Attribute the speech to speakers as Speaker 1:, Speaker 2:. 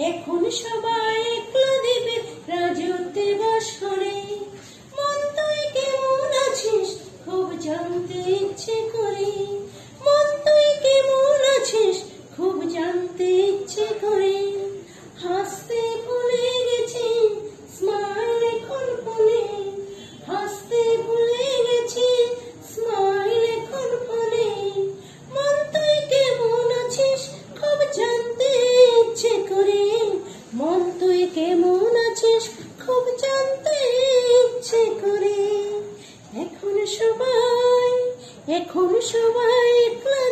Speaker 1: এখন সবাই খুব জানতে ইচ্ছে করে। এখন সবাই এখন সবাই ক্লাস